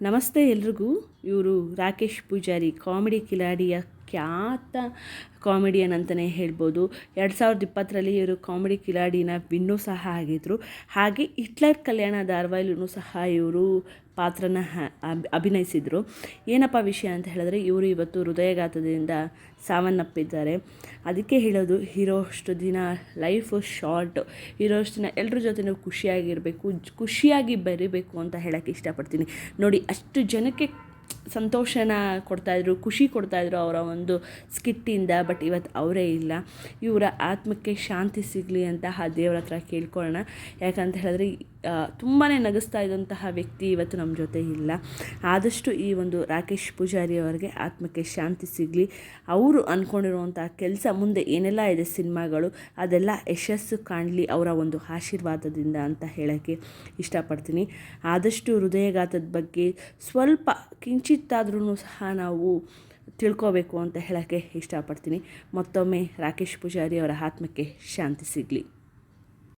ನಮಸ್ತೆ ಎಲ್ರಿಗೂ. ಇವರು ರಾಕೇಶ್ ಪೂಜಾರಿ ಕಾಮಿಡಿ ಕಿಲಾಡಿಯ ಖ್ಯಾತ ಕಾಮಿಡಿಯನ್ ಅಂತಲೇ ಹೇಳ್ಬೋದು. ಎರಡು ಸಾವಿರದ ಇಪ್ಪತ್ತರಲ್ಲಿ ಇವರು ಕಾಮಿಡಿ ಕಿಲಾಡಿನ ವಿನ್ನೂ ಸಹ ಆಗಿದ್ದರು ಹಾಗೆ ಹಿಟ್ಲರ್ ಕಲ್ಯಾಣ ಧಾರಾವಾಹಿಲೂ ಸಹ ಇವರು ಪಾತ್ರನ ಅಭಿನಯಿಸಿದರು. ಏನಪ್ಪ ವಿಷಯ ಅಂತ ಹೇಳಿದ್ರೆ, ಇವರು ಇವತ್ತು ಹೃದಯಘಾತದಿಂದ ಸಾವನ್ನಪ್ಪಿದ್ದಾರೆ. ಅದಕ್ಕೆ ಹೇಳೋದು ಇರೋಷ್ಟು ದಿನ ಲೈಫ್ ಶಾರ್ಟ್. ಇರೋಷ್ಟು ದಿನ ಎಲ್ಲರ ಜೊತೆ ಖುಷಿಯಾಗಿರಬೇಕು, ಖುಷಿಯಾಗಿ ಬರೀಬೇಕು ಅಂತ ಹೇಳೋಕ್ಕೆ ಇಷ್ಟಪಡ್ತೀನಿ. ನೋಡಿ, ಅಷ್ಟು ಜನಕ್ಕೆ ಸಂತೋಷನ ಕೊಡ್ತಾಯಿದ್ರು ಖುಷಿ ಕೊಡ್ತಾಯಿದ್ರು ಅವರ ಒಂದು ಸ್ಕಿಟ್ಟಿಂದ, ಬಟ್ ಇವತ್ತು ಅವರೇ ಇಲ್ಲ. ಇವರ ಆತ್ಮಕ್ಕೆ ಶಾಂತಿ ಸಿಗಲಿ ಅಂತ ಆ ದೇವರ ಹತ್ರ ಕೇಳ್ಕೊಳ್ಳೋಣ. ಯಾಕಂತ ಹೇಳಿದ್ರೆ ತುಂಬಾ ನಗಿಸ್ತಾ ಇದ್ದಂತಹ ವ್ಯಕ್ತಿ ಇವತ್ತು ನಮ್ಮ ಜೊತೆ ಇಲ್ಲ. ಆದಷ್ಟು ಈ ಒಂದು ರಾಕೇಶ್ ಪೂಜಾರಿ ಅವರಿಗೆ ಆತ್ಮಕ್ಕೆ ಶಾಂತಿ ಸಿಗಲಿ. ಅವರು ಅಂದ್ಕೊಂಡಿರುವಂಥ ಕೆಲಸ ಮುಂದೆ ಏನೆಲ್ಲ ಇದೆ ಸಿನಿಮಾಗಳು, ಅದೆಲ್ಲ ಯಶಸ್ಸು ಕಾಣಲಿ ಅವರ ಒಂದು ಆಶೀರ್ವಾದದಿಂದ ಅಂತ ಹೇಳೋಕ್ಕೆ ಇಷ್ಟಪಡ್ತೀನಿ. ಆದಷ್ಟು ಹೃದಯಘಾತದ ಬಗ್ಗೆ ಸ್ವಲ್ಪ ಕಿಂಚಿತ್ತಾದ್ರೂ ಸಹ ನಾವು ತಿಳ್ಕೋಬೇಕು ಅಂತ ಹೇಳೋಕ್ಕೆ ಇಷ್ಟಪಡ್ತೀನಿ. ಮತ್ತೊಮ್ಮೆ ರಾಕೇಶ್ ಪೂಜಾರಿ ಅವರ ಆತ್ಮಕ್ಕೆ ಶಾಂತಿ ಸಿಗಲಿ.